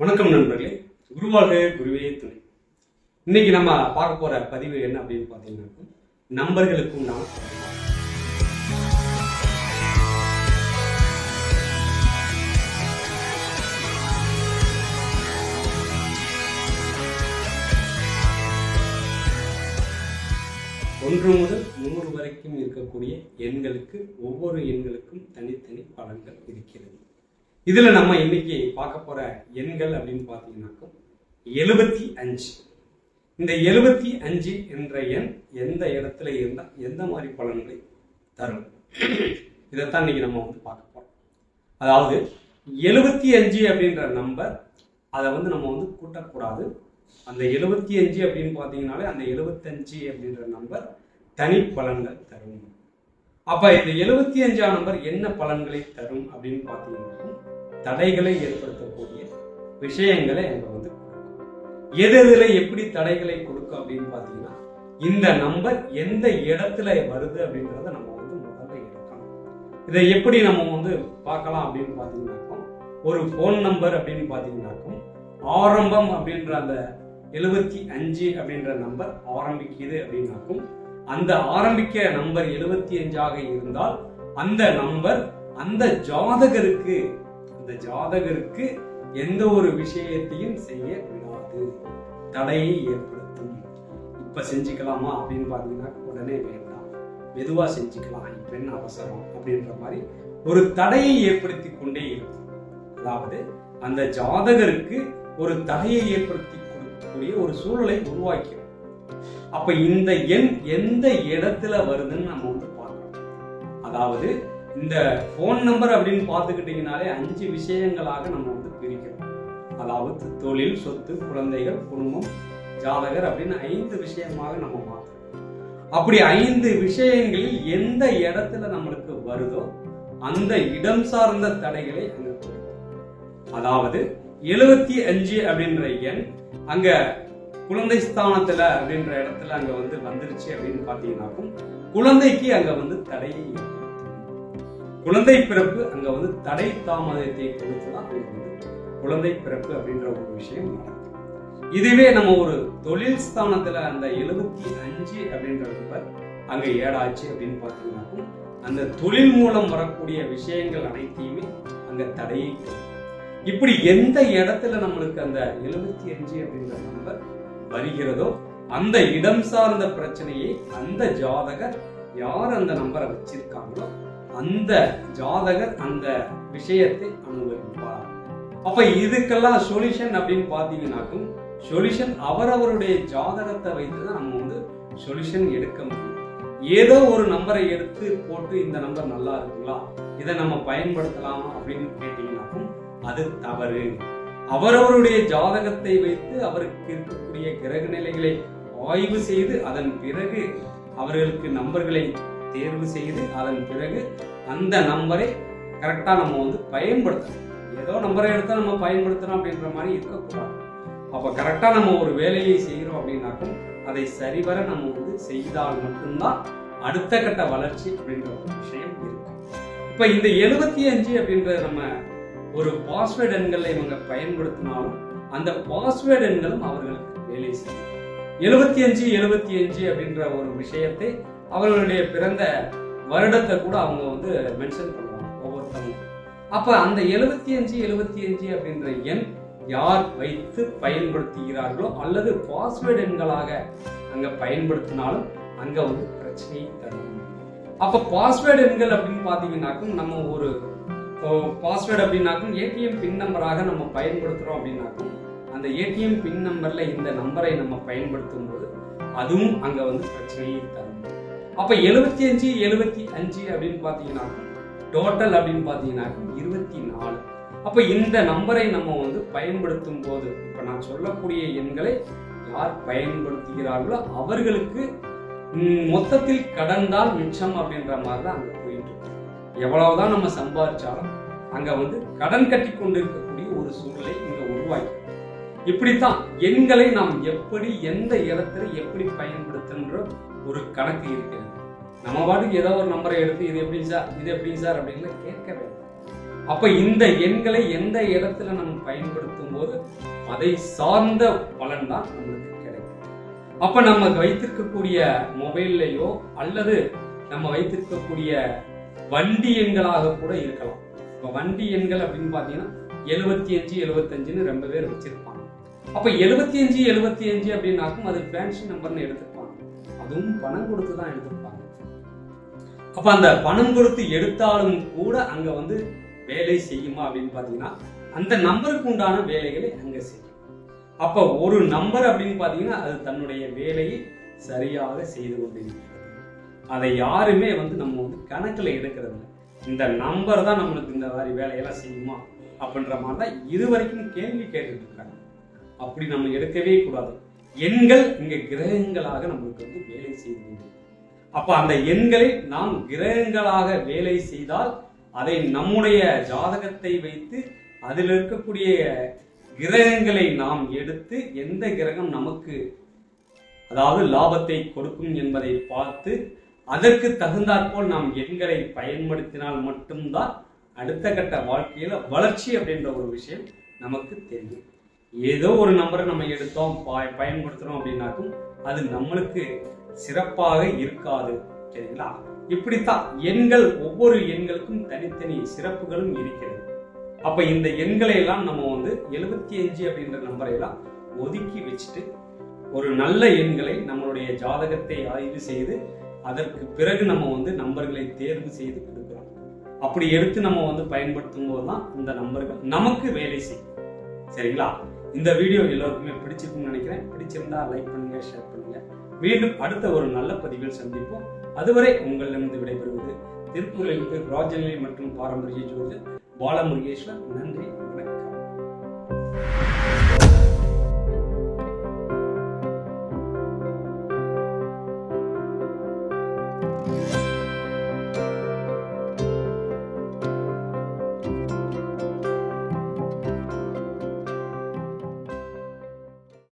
வணக்கம் நண்பர்களே. குருவாக குருவே துணை. இன்னைக்கு நம்ம பார்க்க போற பதிவு என்ன அப்படின்னு பார்த்தீங்கன்னா நம்பர்களுக்கும் நான் ஒன்று முதல் நூறு வரைக்கும் இருக்கக்கூடிய எண்களுக்கு ஒவ்வொரு எண்களுக்கும் தனித்தனி பலன்கள் இருக்கிறது. இதுல நம்ம இன்னைக்கு பார்க்க போற எண்கள் அப்படின்னு பார்த்தீங்கன்னாக்கா எழுபத்தி அஞ்சு. இந்த எழுபத்தி அஞ்சு என்ற எண் எந்த இடத்துல இருந்தால் எந்த மாதிரி பலன்களை தரும்? இதைத்தான் இன்னைக்கு நம்ம வந்து பார்க்க போறோம். அதாவது எழுபத்தி அஞ்சு அப்படின்ற நம்பர் அதை வந்து நம்ம வந்து கூட்டக்கூடாது. அந்த எழுபத்தி அஞ்சு அப்படின்னு பார்த்தீங்கனாலே அந்த எழுபத்தஞ்சு அப்படின்ற நம்பர் தனி பலன்கள் தரும். அப்ப இந்த எழுபத்தி அஞ்சாம் நம்பர் என்ன பலன்களை தரும் அப்படின்னு பார்த்தீங்கன்னா தடைகளை ஏற்படுத்தக்கூடிய விஷயங்களை அங்கே வந்து எது எதுல எப்படி தடைகளை கொடுக்கும் அப்படின்னு பார்த்தீங்கன்னா இந்த நம்பர் எந்த இடத்துல வருது அப்படின்றத நம்ம வந்து முதல்ல எடுக்கணும். இதை எப்படி நம்ம வந்து பார்க்கலாம் அப்படின்னு பார்த்தீங்கன்னாக்கும் ஒரு ஃபோன் நம்பர் அப்படின்னு பார்த்தீங்கன்னாக்கும் ஆரம்பம் அப்படின்ற அந்த எழுபத்தி அஞ்சு அப்படின்ற நம்பர் ஆரம்பிக்குது அப்படின்னாக்கும் அந்த ஆரம்பிக்க நம்பர் எழுபத்தி அஞ்சாக இருந்தால் அந்த நம்பர் அந்த ஜாதகருக்கு அந்த ஜாதகருக்கு எந்த ஒரு விஷயத்தையும் செய்ய விடாது. தடையை ஏற்படுத்தும். இப்ப செஞ்சுக்கலாமா அப்படின்னு பாத்தீங்கன்னா உடனே வேண்டாம். மெதுவா செஞ்சுக்கலாம். இப்ப என்ன அவசரம் அப்படின்ற மாதிரி ஒரு தடையை ஏற்படுத்தி கொண்டே இருக்கும். அதாவது அந்த ஜாதகருக்கு ஒரு தடையை ஏற்படுத்தி கொடுக்கக்கூடிய ஒரு சூழலை உருவாக்கிறோம் அப்ப இந்த எண் எந்த இடத்துல வருதுன்னு நம்ம வந்து பார்க்கணும். அதாவது இந்த ஃபோன் நம்பர் அப்படின்னு பார்த்துக்கிட்டிங்கனாலே அஞ்சு விஷயங்களாக நம்ம வந்து பிரிக்கிறோம். அதாவது தொழில் சொத்து குழந்தைகள் குடும்பம் ஜாதகர் அப்படின்னு ஐந்து விஷயமாக நம்ம பார்க்குறோம். அப்படி ஐந்து விஷயங்களில் எந்த இடத்துல நம்மளுக்கு வருதோ அந்த இடம் சார்ந்த தடைகளை அங்க அதாவது எழுபத்தி அஞ்சு அப்படின்ற எண் அங்க குழந்தை ஸ்தானத்துல அப்படின்ற இடத்துல அங்க வந்து வந்துருச்சு அப்படின்னு பாத்தீங்கன்னாக்கும் குழந்தைக்கு அங்க வந்து தடையை குழந்தை பிறப்பு அங்க வந்து தடை தாமதத்தை கொடுத்துதான் அங்க வந்து குழந்தை பிறப்பு அப்படின்ற ஒரு விஷயம் நடக்கும் இதுவே நம்ம ஒரு தொழில் ஸ்தானத்துல அந்த எழுபத்தி அஞ்சு அப்படின்ற நம்பர் அங்க ஏடாச்சு அப்படின்னு பார்த்தீங்கன்னா அந்த தொழில் மூலம் வரக்கூடிய விஷயங்கள் அனைத்தையுமே அங்க தடையை இப்படி எந்த இடத்துல நம்மளுக்கு அந்த எழுபத்தி அஞ்சு அப்படின்ற நம்பர் வருகிறதோ அந்த இடம் சார்ந்த பிரச்சனையை அந்த ஜாதகர் யார் அந்த நம்பரை வச்சிருக்காங்களோ அந்த ஜாதகர் அந்த விஷயத்தை அனுபவிப்பார். அப்ப இதுக்கெல்லாம் சொல்யூஷன் அப்படின்னு பாத்தீங்கன்னாக்கும் சொல்யூஷன் அவரவருடைய ஜாதகத்தை வைத்து தான் நம்ம வந்து சொல்யூஷன் எடுக்க முடியும். ஏதோ ஒரு நம்பரை எடுத்து போட்டு இந்த நம்பர் நல்லா இருக்குங்களா? இதை நம்ம பயன்படுத்தலாமா அப்படின்னு கேட்டீங்கன்னாக்கும் அது தவறு. அவரவருடைய ஜாதகத்தை வைத்து அவருக்கு இருக்கக்கூடிய கிரக நிலைகளை ஆய்வு செய்து அதன் பிறகு அவர்களுக்கு நம்பர்களை தேர்வு செய்து அதன் பிறகு அந்த நம்பரை கரெக்டா நம்ம வந்து பயன்படுத்தணும். ஏதோ நம்பரை எடுத்தால் நம்ம பயன்படுத்துறோம் அப்படின்ற மாதிரி இருக்கக்கூடாது. அப்ப கரெக்டா நம்ம ஒரு வேலையை செய்கிறோம் அப்படின்னாக்கும் அதை சரிவர நம்ம வந்து செய்தால் மட்டும்தான் அடுத்த கட்ட வளர்ச்சி அப்படின்ற ஒரு விஷயம் இருக்கும் இப்ப இந்த எழுபத்தி அஞ்சு அப்படின்ற நம்ம ஒரு பாஸ்வேர்டு எண்களை இவங்க பயன்படுத்தினாலும் அந்த பாஸ்வேர்டு எண்களும் அவர்களுக்கு வேலை செய்யும். எழுபத்தி அஞ்சு எழுபத்தி அஞ்சு அப்படின்ற ஒரு விஷயத்தை அவர்களுடைய பிறந்த வருடத்தை கூட அவங்க வந்து மென்ஷன் பண்ணுவாங்க ஒவ்வொருத்தவங்க. அப்ப அந்த எழுபத்தி அஞ்சு எழுபத்தி அஞ்சு அப்படின்ற எண் யார் வைத்து பயன்படுத்துகிறார்களோ அல்லது பாஸ்வேர்டு எண்களாக அங்க பயன்படுத்தினாலும் அங்க வந்து பிரச்சனையை தரும். அப்ப பாஸ்வேர்டு எண்கள் அப்படின்னு பாத்தீங்கன்னாக்கும் நம்ம ஒரு பாஸ்வேர்டு அப்படின்னாக்கும் ஏடிஎம் பின் நம்பராக நம்ம பயன்படுத்துறோம் அப்படின்னாக்கும் அந்த ஏடிஎம் பின் நம்பர்ல இந்த நம்பரை நம்ம பயன்படுத்தும் போது அதுவும் அங்க வந்து பிரச்சனையை தரும். அப்ப எழுபத்தி அஞ்சு எழுபத்தி அஞ்சு அப்படின்னு பார்த்தீங்கன்னா டோட்டல் அப்படின்னு பார்த்தீங்கன்னா இருபத்தி நாலு. அப்ப இந்த நம்பரை நம்ம வந்து பயன்படுத்தும் போது இப்ப நான் சொல்லக்கூடிய எண்களை யார் பயன்படுத்துகிறார்களோ அவர்களுக்கு மொத்தத்தில் கடந்தால் மிச்சம் அப்படின்ற மாதிரி தான் அங்க போயிட்டு இருக்கு. எவ்வளவுதான் நம்ம சம்பாதிச்சாலும் அங்க வந்து கடன் கட்டி கொண்டு இருக்கக்கூடிய ஒரு சூழ்நிலை இங்க உருவாக்கி இப்படித்தான் எண்களை நாம் எப்படி எந்த இடத்துல எப்படி பயன்படுத்துன்ற ஒரு கணக்கு இருக்கிறது. நம்ம பாட்டுக்கு ஏதோ ஒரு நம்பரை எடுத்து இது எப்படி சார் இது எப்படி சார் அப்படின்னு கேட்க வேண்டாம் அப்ப இந்த எண்களை எந்த இடத்துல நம்ம பயன்படுத்தும் போது அதை சார்ந்த பலன் தான் நம்மளுக்கு கிடைக்கும். அப்ப நம்ம வைத்திருக்கக்கூடிய மொபைல்லையோ அல்லது நம்ம வைத்திருக்கக்கூடிய வண்டி எண்களாக கூட இருக்கலாம். இப்ப வண்டி எண்கள் அப்படின்னு பாத்தீங்கன்னா எழுபத்தி அஞ்சு எழுபத்தஞ்சுன்னு ரொம்ப பேர் வச்சிருப்பாங்க. அப்ப எழுபத்தி அஞ்சு எழுபத்தி அஞ்சு அப்படின்னாக்கும் அது ஃபேன்சி நம்பர்னு எடுத்து அதுவும் பணம் கொடுத்து தான் எடுத்திருப்பாங்க. அப்ப அந்த பணம் கொடுத்து எடுத்தாலும் கூட அங்க வந்து வேலை செய்யுமா அப்படின்னு பாத்தீங்கன்னா அந்த நம்பருக்கு உண்டான வேலைகளை அங்க செய்யும். அப்ப ஒரு நம்பர் அப்படின்னு பாத்தீங்கன்னா அது தன்னுடைய வேலையை சரியாக செய்து கொண்டிருக்கிறது. அதை யாருமே வந்து நம்ம வந்து கணக்குல எடுக்கிறது இந்த நம்பர் தான் நம்மளுக்கு இந்த மாதிரி வேலையெல்லாம் செய்யுமா அப்படின்ற மாதிரி தான் இதுவரைக்கும் கேள்வி கேட்டுட்டு இருக்காங்க. அப்படி நம்ம எடுக்கவே கூடாது. எண்கள் இங்க கிரகங்களாக நம்மளுக்கு வந்து வேலை செய்து அப்ப அந்த எண்களை நாம் கிரகங்களாக வேலை செய்தால் அதை நம்முடைய ஜாதகத்தை வைத்து அதில் இருக்கக்கூடிய கிரகங்களை நாம் எடுத்து எந்த கிரகம் நமக்கு அதாவது லாபத்தை கொடுக்கும் என்பதை பார்த்து அதற்கு தகுந்தாற்போல் நாம் எண்களை பயன்படுத்தினால் மட்டும்தான் அடுத்த கட்ட வாழ்க்கையில வளர்ச்சி அப்படின்ற ஒரு விஷயம் நமக்கு தெரியும். ஏதோ ஒரு நம்பரை நம்ம எடுத்தோம் ப- பயன்படுத்துறோம் அப்படின்னாக்கும் அது நம்மளுக்கு சிறப்பாக இருக்காது. சரிங்களா? இப்படித்தான் எண்கள் ஒவ்வொரு எண்களுக்கும் தனித்தனி சிறப்புகளும் இருக்கிறது. அப்ப இந்த எண்களை எல்லாம் நம்ம வந்து எழுபத்தி அஞ்சு அப்படின்ற நம்பரை எல்லாம் ஒதுக்கி வச்சுட்டு ஒரு நல்ல எண்களை நம்மளுடைய ஜாதகத்தை ஆய்வு செய்து அதற்கு பிறகு நம்ம வந்து நம்பர்களை தேர்வு செய்து கொடுக்கிறோம். அப்படி எடுத்து நம்ம வந்து பயன்படுத்தும் போது தான் இந்த நம்பர்கள் நமக்கு வேலை செய்யும். சரிங்களா? இந்த வீடியோ எல்லோருக்குமே பிடிச்சிருக்கும்னு நினைக்கிறேன். பிடிச்சிருந்தா லைக் பண்ணுங்க ஷேர் பண்ணுங்க. மீண்டும் அடுத்த ஒரு நல்ல பதிவில் சந்திப்போம். அதுவரை உங்களிடமிருந்து விடைபெறுவது திருப்பூரிலிருந்து ராஜநிலை மற்றும் பாரம்பரிய ஜோதி பாலமுருகேஸ்வர் நன்றி வணக்கம்.